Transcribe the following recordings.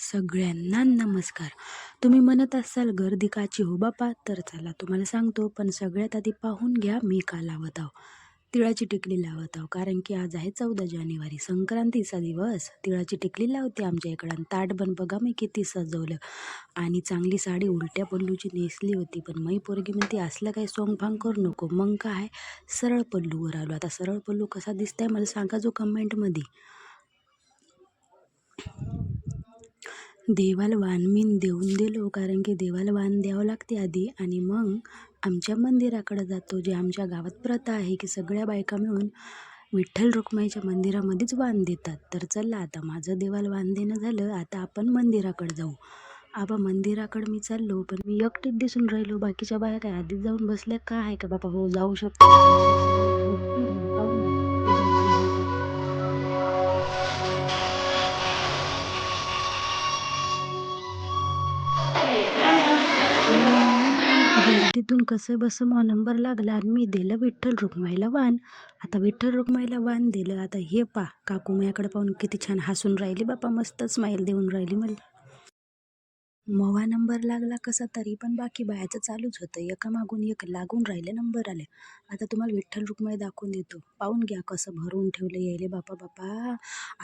सगळ्यांना नमस्कार. तुम्ही म्हणत असाल गर्दी काची हो बापा तर चला तुम्हाला सांगतो पण सगळ्यात आधी पाहून घ्या मी का लावत आहो. तिळाची टिकली लावत आहो कारण की आज आहे चौदा जानेवारी संक्रांतीचा दिवस. तिळाची टिकली लावते आमच्या इकडं ताटबन ताट पण बघा मी किती सजवलं. आणि चांगली साडी उलट्या पल्लूची नेसली होती पण मै पोरगी म्हणते असलं काही सोंगफांग करू नको. मग काय? सरळ पल्लूवर आलो. आता सरळ पल्लू कसा दिसतंय मला सांगा जो कमेंटमध्ये देवाला वाण मी देऊन दिलो कारण की देवाला वाण द्यावं लागते आधी. आणि मग आमच्या मंदिराकडे जातो जे आमच्या गावात प्रथा आहे की सगळ्या बायका मिळून विठ्ठल रुक्माईच्या मंदिरामध्येच वाण देतात. तर चला आता माझं देवाला वाण देणं झालं आता आपण मंदिराकडे जाऊ. आबा मंदिराकडे मी चाललो पण मी एकटीच दिसून राहिलो. बाकीच्या बाया काय आधीच जाऊन बसल्या? का आहे का बाबा हो जाऊ शकतो. तिथून कसं बसं मग नंबर लागला आणि मी दिलं विठ्ठल रुक्माईला वाण आता विठ्ठल रुक्माईला वाण दिलं. आता हे पा काकू माझ्याकडे पाहून किती छान हसून राहिली बापा मस्त स्माईल देऊन राहिली मला मवा नंबर लागला कसा तरी पण बाकी बायाचं चालूच होतं. एका मागून एक लागून राहिले नंबर आले. आता तुम्हाला विठ्ठल रुक्मय दाखवून देतो. पाहून घ्या कसं भरून ठेवलं यायले बापा बापा.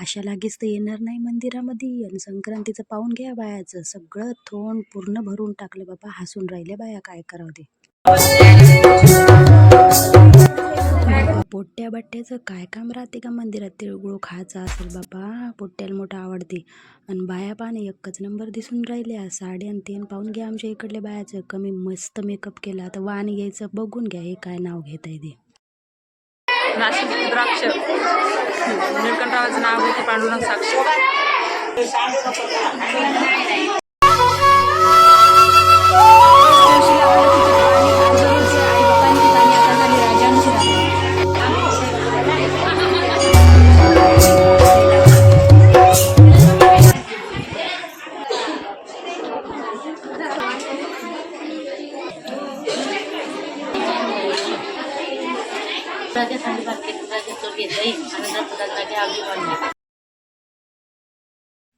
अशा लागेच तर येणार नाही मंदिरामध्ये. आणि संक्रांतीचं पाहून घ्या बायाचं. सगळं थोंड पूर्ण भरून टाकलं बापा. हसून राहिले बाया. काय करावं ते? बाबा बट्ट्याचं काय काम राहते का? मंदिरात तिळगुळ खायचा असेल बाबा पोट्ट्याला मोठं आवडते. आणि बाया पाहणे एकच नंबर दिसून राहिल्या. साड्या आणि तेन पाहून घ्या आमच्या इकडल्या बायाचं. कमी मस्त मेकअप केला. आता वाण घ्यायचं बघून घ्या हे काय नाव घेत आहे ते नाशिक द्राक्ष. निळकंठरावाचं नाव होते पांडुरंग साक्ष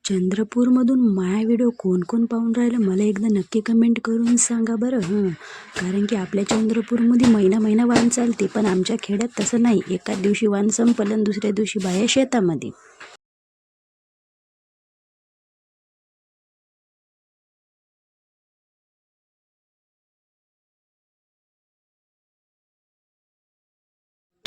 चंद्रपूरमधून माया व्हिडिओ कोण कोण पाहून राहिलं मला एकदा नक्की कमेंट करून सांगा बरं हां. कारण की आपल्या चंद्रपूरमध्ये महिना महिना वाण चालते पण आमच्या खेड्यात तसं नाही. एका दिवशी वाण संपलं दुसऱ्या दिवशी बाया शेतामध्ये.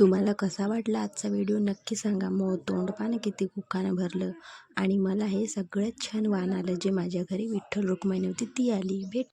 तुम्हाला कसा वाटला आजचा व्हिडिओ नक्की सांगा. मग तोंड पानं किती कुकानं भरलं. आणि मला हे सगळ्यात छान वाण आलं जे माझ्या घरी विठ्ठल रुक्माई होती ती आली. भेट